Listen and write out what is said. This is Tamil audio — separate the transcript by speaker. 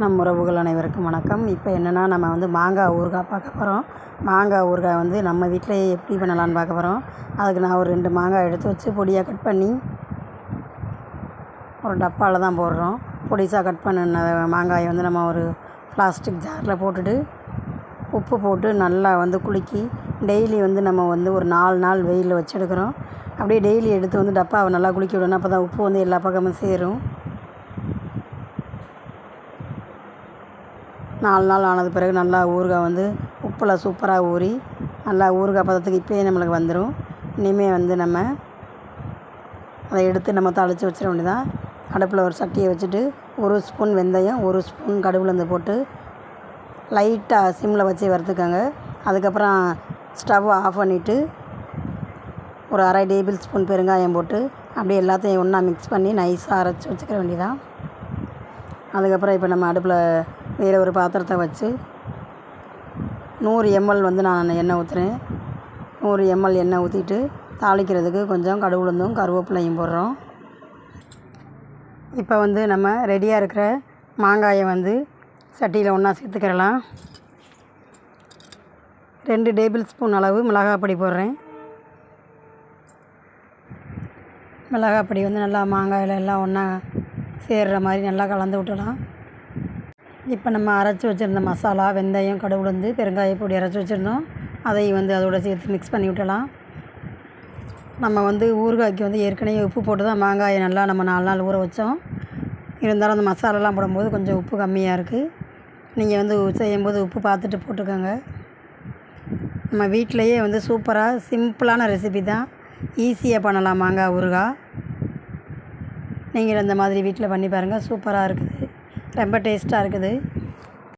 Speaker 1: நம் உறவுகள் அனைவருக்கும் வணக்கம். இப்போ என்னென்னா நம்ம வந்து மாங்காய் ஊறுகாய் பார்க்க போகிறோம் மாங்காய் ஊறுகாய் வந்து நம்ம வீட்டிலேயே எப்படி பண்ணலான்னு பார்க்க போகிறோம் அதுக்கு நான் ஒரு ரெண்டு மாங்காய் எடுத்து வச்சு பொடியாக கட் பண்ணி ஒரு டப்பாவில் தான் போடுறோம். பொடிசாக கட் பண்ணின மாங்காயை வந்து நம்ம ஒரு பிளாஸ்டிக் ஜாரில் போட்டுட்டு உப்பு போட்டு நல்லா வந்து குலுக்கி டெய்லி வந்து நம்ம வந்து ஒரு நாலு நாள் வெயிலில் வச்சு எடுக்கிறோம். அப்படியே டெய்லி எடுத்து வந்து டப்பாவை நல்லா குளிக்க விடணும். அப்போ தான் உப்பு வந்து எல்லா பக்கமும் சேரும். நாலு நாள் ஆனது பிறகு நல்லா ஊறுகாய் வந்து உப்பில் சூப்பராக ஊறி நல்லா ஊறுகாய் பதத்துக்கு இப்போயே நம்மளுக்கு வந்துடும் இனிமேல் வந்து நம்ம அதை எடுத்து நம்ம தாளித்து வச்சிட வேண்டியதான் அடுப்பில் ஒரு சட்டியை வச்சுட்டு ஒரு ஸ்பூன் வெந்தயம் ஒரு ஸ்பூன் கடுகுலந்து போட்டு லைட்டாக சிம்மில் வச்சு வறுத்துக்கோங்க. அதுக்கப்புறம் ஸ்டவ் ஆஃப் பண்ணிவிட்டு ஒரு அரை டேபிள் ஸ்பூன் பெருங்காயம் போட்டு அப்படியே எல்லாத்தையும் ஒன்றா மிக்ஸ் பண்ணி நைஸாக அரைச்சி வச்சுக்கிற வேண்டியதான் அதுக்கப்புறம் இப்போ நம்ம அடுப்பில் வேறு ஒரு பாத்திரத்தை வச்சு நூறு எம்எல் வந்து நான் எண்ணெய் ஊற்றுறேன் நூறு எம்எல் எண்ணெய் ஊற்றிட்டு தாளிக்கிறதுக்கு கொஞ்சம் கடுகுளுந்தும் கருவேப்பிலையும் போடுறோம். இப்போ வந்து நம்ம ரெடியாக இருக்கிற மாங்காயை வந்து சட்டியில் ஒன்றா சேர்த்துக்கிறலாம். ரெண்டு டேபிள் ஸ்பூன் அளவு மிளகாய் பொடி போடுறேன். மிளகாய் பொடி வந்து நல்லா மாங்காயில் எல்லாம் ஒன்றா சேர்கிற மாதிரி நல்லா கலந்து விட்டலாம் இப்போ நம்ம அரைச்சி வச்சுருந்த மசாலா வெந்தயம் கடுகுலந்து பெருங்காய பொடி அரைச்சி வச்சுருந்தோம். அதையும் வந்து அதோட சேர்த்து மிக்ஸ் பண்ணி விட்டலாம் நம்ம வந்து ஊறுகாய்க்கு வந்து ஏற்கனவே உப்பு போட்டு தான் மாங்காயை நல்லா நம்ம நாலு நாள் ஊற வச்சோம். இருந்தாலும் அந்த மசாலாலாம் போடும்போது கொஞ்சம் உப்பு கம்மியாக இருக்குது நீங்கள் வந்து செய்யும்போது உப்பு பார்த்துட்டு போட்டுக்கோங்க. நம்ம வீட்டிலையே வந்து சூப்பராக சிம்பிளான ரெசிபி தான். ஈஸியாக பண்ணலாம் மாங்காய் ஊறுகாய். நீங்கள் இந்த மாதிரி வீட்டில் பண்ணி பாருங்கள் சூப்பராக இருக்குது. ரொம்ப டேஸ்ட்டாக இருக்குது.